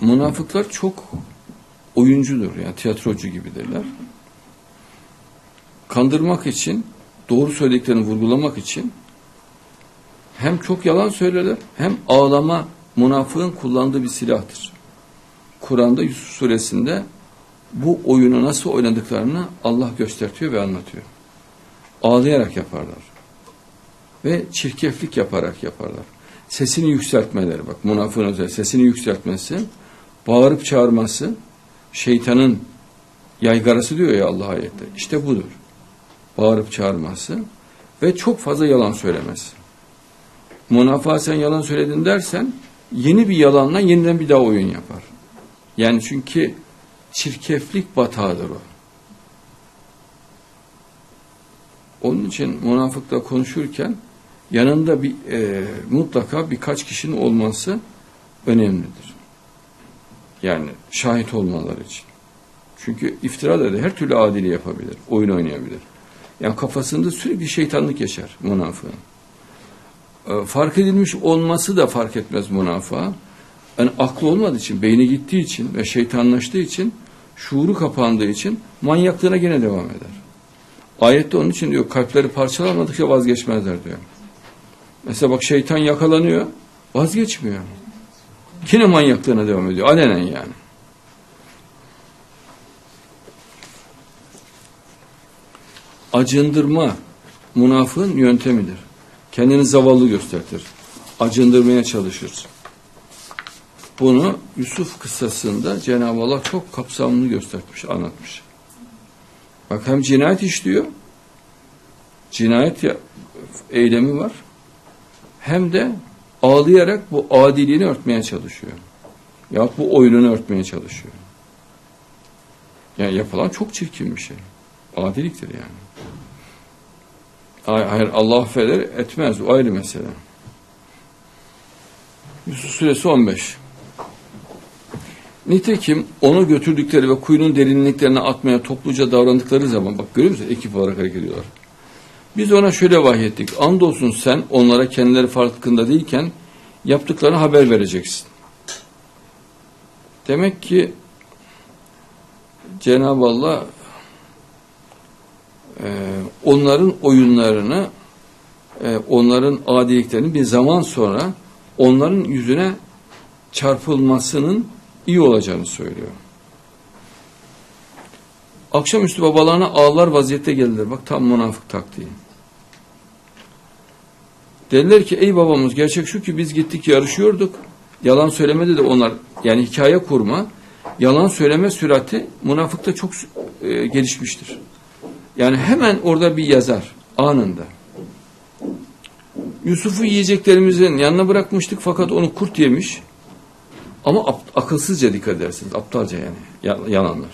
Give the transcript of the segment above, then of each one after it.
münafıklar çok oyuncudur yani tiyatrocu gibidirler. Kandırmak için, doğru söylediklerini vurgulamak için hem çok yalan söylerler hem ağlama münafığın kullandığı bir silahtır. Kur'an'da Yusuf suresinde bu oyunu nasıl oynadıklarını Allah göstertiyor ve anlatıyor. Ağlayarak yaparlar. Ve çirkeflik yaparak yaparlar. Sesini yükseltmeleri bak münafığın özel sesini yükseltmesi, bağırıp çağırması, şeytanın yaygarası diyor ya Allah ayette. İşte budur. Bağırıp çağırması ve çok fazla yalan söylemesi. Münafığa sen yalan söyledin dersen yeni bir yalanla yeniden bir daha oyun yapar. Yani çünkü çirkeflik batağıdır o. Onun için münafıkla konuşurken yanında bir e, mutlaka birkaç kişinin olması önemlidir. Yani şahit olmaları için. Çünkü iftira da her türlü adili yapabilir, oyun oynayabilir. Yani kafasında sürekli şeytanlık yaşar münafığın. E, fark edilmiş olması da fark etmez münafığa. Yani aklı olmadığı için, beyni gittiği için ve şeytanlaştığı için, şuuru kapandığı için manyaklığına gene devam eder. Ayette onun için diyor kalpleri parçalamadıkça vazgeçmezler diyor. Mesela bak şeytan yakalanıyor, vazgeçmiyor. Yine manyaklığına devam ediyor, alenen yani. Acındırma münafığın yöntemidir. Kendini zavallı göstertir. Acındırmaya çalışır. Bunu Yusuf kıssasında Cenab-ı Allah çok kapsamlı göstermiş, anlatmış. Bak hem cinayet işliyor, cinayet eylemi var, hem de ağlayarak bu adiliğini örtmeye çalışıyor. Ya bu oyununu örtmeye çalışıyor. Yani yapılan çok çirkin bir şey. Adiliktir yani. Hayır Allah affeder etmez. O ayrı mesele. Yusuf suresi 15. Nitekim onu götürdükleri ve kuyunun derinliklerine atmaya topluca davrandıkları zaman bak görüyor musun? Ekip olarak hareket ediyorlar. Biz ona şöyle vahyettik. Andolsun sen onlara kendileri farkında değilken yaptıklarını haber vereceksin. Demek ki Cenab-ı Allah e, onların oyunlarını e, onların adiliklerini bir zaman sonra onların yüzüne çarpılmasının iyi olacağını söylüyor. Akşamüstü babalarına ağlar vaziyette geldiler. Bak tam münafık taktiği. Dediler ki ey babamız gerçek şu ki biz gittik yarışıyorduk. Yalan söylemedi de onlar yani hikaye kurma, yalan söyleme sürati münafıkta çok e, gelişmiştir. Yani hemen orada bir yazar anında. Yusuf'u yiyeceklerimizin yanına bırakmıştık fakat onu kurt yemiş. Ama akılsızca dikkat edersiniz. Aptalca yani yalanlar.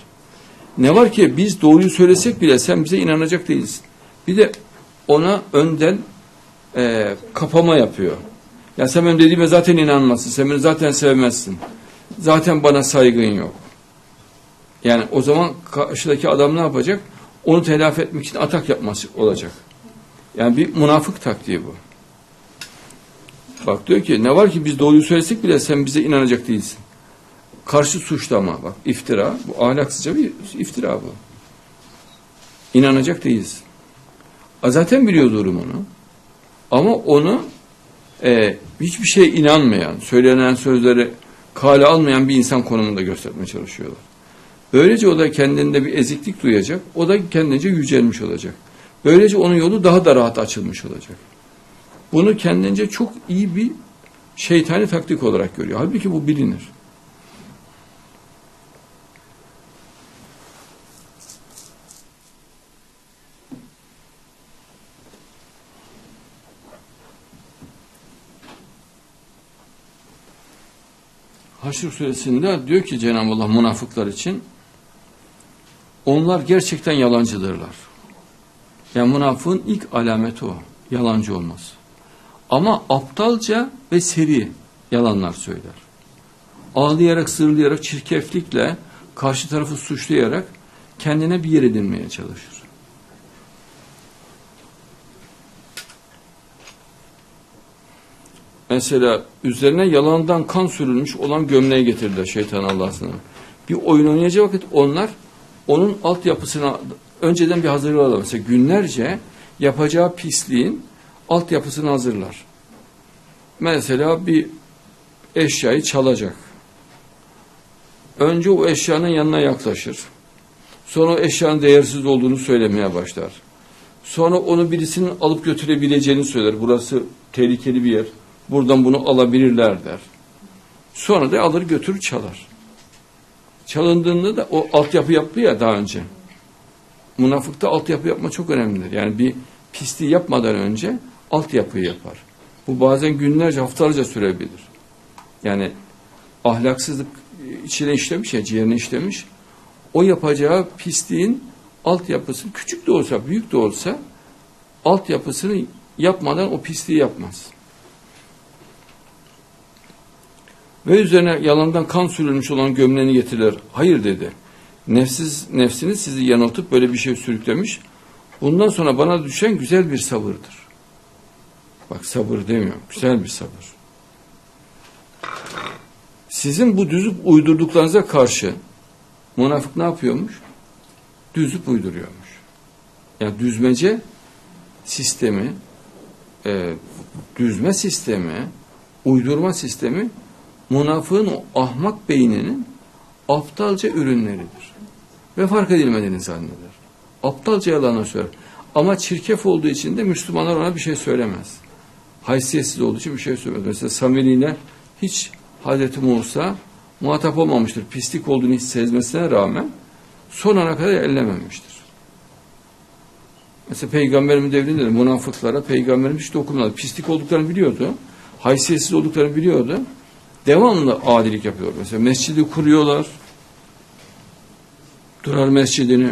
Ne var ki biz doğruyu söylesek bile sen bize inanacak değilsin. Bir de ona önden e, kapama yapıyor. Ya sen benim dediğime zaten inanmazsın. Sen beni zaten sevmezsin. Zaten bana saygın yok. Yani o zaman karşıdaki adam ne yapacak? Onu telafi etmek için atak yapması olacak. Yani bir münafık taktiği bu. Bak diyor ki ne var ki biz doğruyu söylesek bile sen bize inanacak değilsin. Karşı suçlama bak iftira bu ahlaksızca bir iftira bu. İnanacak değilsin. A, zaten biliyor durumunu. Ama onu e, hiçbir şeye inanmayan, söylenen sözleri kale almayan bir insan konumunda göstermeye çalışıyorlar. Böylece o da kendinde bir eziklik duyacak, o da kendince yücelmiş olacak. Böylece onun yolu daha da rahat açılmış olacak. Bunu kendince çok iyi bir şeytani taktik olarak görüyor. Halbuki bu bilinir. Haşr suresinde diyor ki Cenab-ı Allah münafıklar için onlar gerçekten yalancıdırlar. Yani münafığın ilk alameti o. Yalancı olması. Ama aptalca ve seri yalanlar söyler. Ağlayarak, sırlayarak, çirkeflikle karşı tarafı suçlayarak kendine bir yer edinmeye çalışır. Mesela üzerine yalandan kan sürülmüş olan gömleği getirdiler şeytan Allah'ın. Bir oyun oynayacağı vakit onlar onun altyapısına önceden bir hazırlıyorlar. Mesela günlerce yapacağı pisliğin altyapısını hazırlar. Mesela bir eşyayı çalacak. Önce o eşyanın yanına yaklaşır. Sonra o eşyanın değersiz olduğunu söylemeye başlar. Sonra onu birisinin alıp götürebileceğini söyler. Burası tehlikeli bir yer. Buradan bunu alabilirler der. Sonra da alır götürür çalar. Çalındığında da o altyapı yaptı ya daha önce. Münafıkta altyapı yapma çok önemlidir. Yani bir pisliği yapmadan önce altyapıyı yapar. Bu bazen günlerce haftalarca sürebilir. Yani ahlaksızlık içine işlemiş ya ciğerine işlemiş. O yapacağı pisliğin altyapısı küçük de olsa büyük de olsa altyapısını yapmadan o pisliği yapmaz. Ve üzerine yalandan kan sürülmüş olan gömleğini getirirler. Hayır dedi. Nefsiz, nefsiniz sizi yanıltıp böyle bir şey sürüklemiş. Bundan sonra bana düşen güzel bir sabırdır. Bak sabır demiyorum. Güzel bir sabır. Sizin bu düzüp uydurduklarınıza karşı münafık ne yapıyormuş? Düzüp uyduruyormuş. Yani düzmece sistemi, e, düzme sistemi, uydurma sistemi münafığın o ahmak beyninin aptalca ürünleridir. Ve fark edilmediğini zanneder. Aptalca yalanı söyler. Ama çirkef olduğu için de Müslümanlar ona bir şey söylemez. Haysiyetsiz olduğu için bir şey söylemez. Mesela Samiri'yle hiç Hazreti Musa muhatap olmamıştır. Pislik olduğunu hiç sezmesine rağmen son ana kadar ellememiştir. Mesela Peygamberimiz devrinde de münafıklara Peygamberimiz hiç dokunmadı. Pislik olduklarını biliyordu. Haysiyetsiz olduklarını biliyordu. Devamlı adilik yapıyor. Mesela mescidi kuruyorlar. Durar mescidini.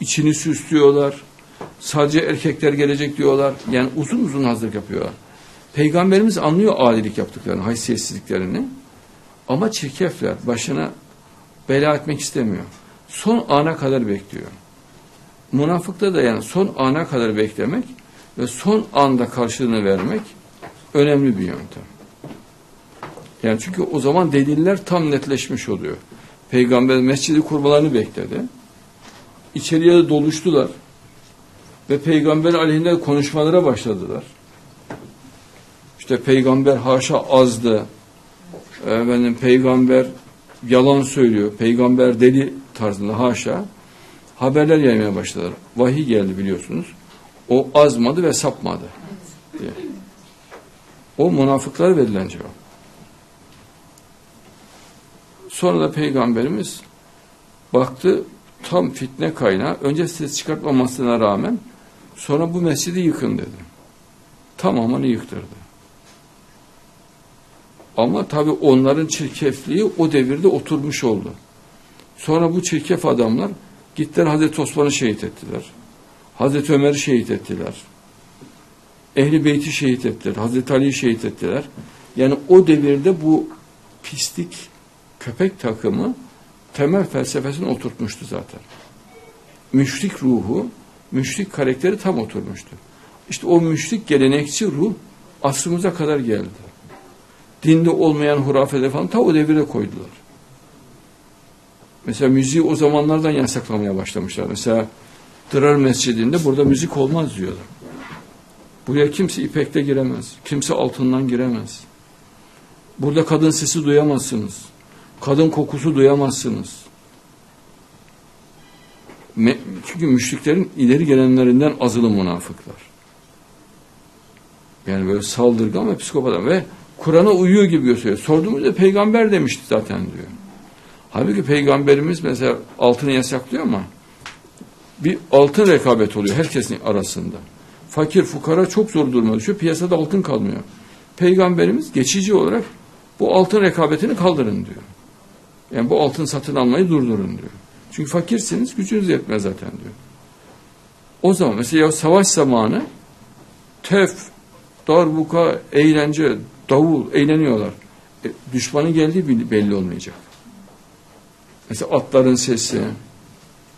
içini süslüyorlar. Sadece erkekler gelecek diyorlar. Yani uzun uzun hazırlık yapıyorlar. Peygamberimiz anlıyor adilik yaptıklarını, haysiyetsizliklerini. Ama çirkefler başına bela etmek istemiyor. Son ana kadar bekliyor. Münafıkta da yani son ana kadar beklemek ve son anda karşılığını vermek önemli bir yöntem. Yani çünkü o zaman deliller tam netleşmiş oluyor. Peygamber mescidi kurmalarını bekledi. İçeriye de doluştular. Ve peygamber aleyhinde konuşmalara başladılar. İşte peygamber haşa azdı. Efendim peygamber yalan söylüyor. Peygamber deli tarzında haşa. Haberler yaymaya başladılar. Vahiy geldi biliyorsunuz. O azmadı ve sapmadı. Diye. O münafıklara verilen cevap. Sonra da peygamberimiz baktı tam fitne kaynağı. Önce ses çıkartmamasına rağmen sonra bu mescidi yıkın dedi. Tamamını yıktırdı. Ama tabi onların çirkefliği o devirde oturmuş oldu. Sonra bu çirkef adamlar gittiler Hazreti Osman'ı şehit ettiler. Hazreti Ömer'i şehit ettiler. Ehli Beyt'i şehit ettiler. Hazreti Ali'yi şehit ettiler. Yani o devirde bu pislik köpek takımı temel felsefesini oturtmuştu zaten. Müşrik ruhu, müşrik karakteri tam oturmuştu. İşte o müşrik gelenekçi ruh asrımıza kadar geldi. Dinde olmayan hurafeler falan ta o devire koydular. Mesela müziği o zamanlardan yasaklamaya başlamışlar. Mesela Dırar Mescidi'nde burada müzik olmaz diyorlar. Buraya kimse ipekte giremez. Kimse altından giremez. Burada kadın sesi duyamazsınız. Kadın kokusu duyamazsınız. Çünkü müşriklerin ileri gelenlerinden azılı münafıklar. Yani böyle saldırgan ve psikopat ve Kur'an'a uyuyor gibi gösteriyor. Sorduğumuzda peygamber demişti zaten diyor. Halbuki peygamberimiz mesela altını yasaklıyor ama bir altın rekabet oluyor herkesin arasında. Fakir fukara çok zor duruma düşüyor. Piyasada altın kalmıyor. Peygamberimiz geçici olarak bu altın rekabetini kaldırın diyor. Yani bu altın satın almayı durdurun diyor. Çünkü fakirsiniz gücünüz yetmez zaten diyor. O zaman mesela savaş zamanı tef, darbuka, eğlence, davul, eğleniyorlar. E, düşmanın geldiği belli olmayacak. Mesela atların sesi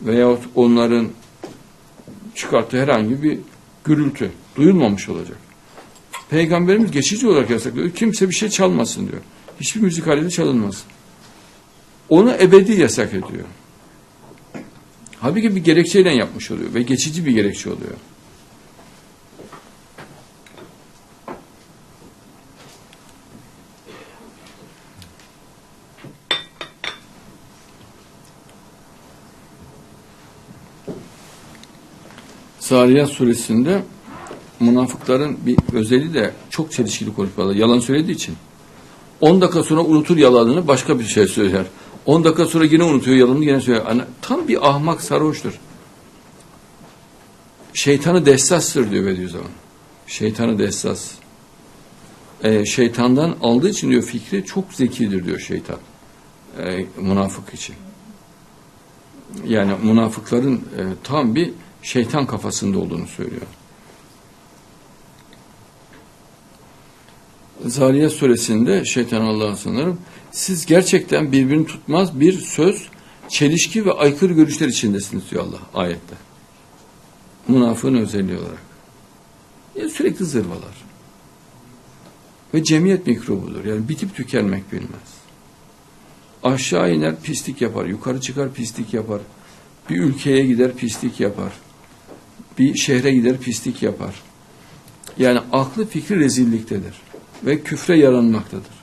veyahut onların çıkarttığı herhangi bir gürültü duyulmamış olacak. Peygamberimiz geçici olarak yasaklıyor. Kimse bir şey çalmasın diyor. Hiçbir müzik aleti çalınmaz. Onu ebedi yasak ediyor. Halbuki bir gerekçeyle yapmış oluyor ve geçici bir gerekçe oluyor. Zariyat suresinde münafıkların bir özelliği de çok çelişkili konuşmalar. Yalan söylediği için. 10 dakika sonra unutur yalanını başka bir şey söyler. 10 dakika sonra yine unutuyor yalanını yine söyler. Yani tam bir ahmak sarhoştur. Şeytanı dessastır diyor Bediüzzaman. Şeytanı dessas. Ee, şeytandan aldığı için diyor fikri çok zekidir diyor şeytan. Ee, münafık için. Yani münafıkların e, tam bir şeytan kafasında olduğunu söylüyor. Zariyat suresinde şeytan Allah'a sanırım siz gerçekten birbirini tutmaz bir söz, çelişki ve aykırı görüşler içindesiniz diyor Allah ayette. Münafığın özelliği olarak. Yani sürekli zırvalar. Ve cemiyet mikrobudur. Yani bitip tükenmek bilmez. Aşağı iner pislik yapar, yukarı çıkar pislik yapar. Bir ülkeye gider pislik yapar. Bir şehre gider pislik yapar. Yani aklı fikri rezilliktedir ve küfre yaranmaktadır.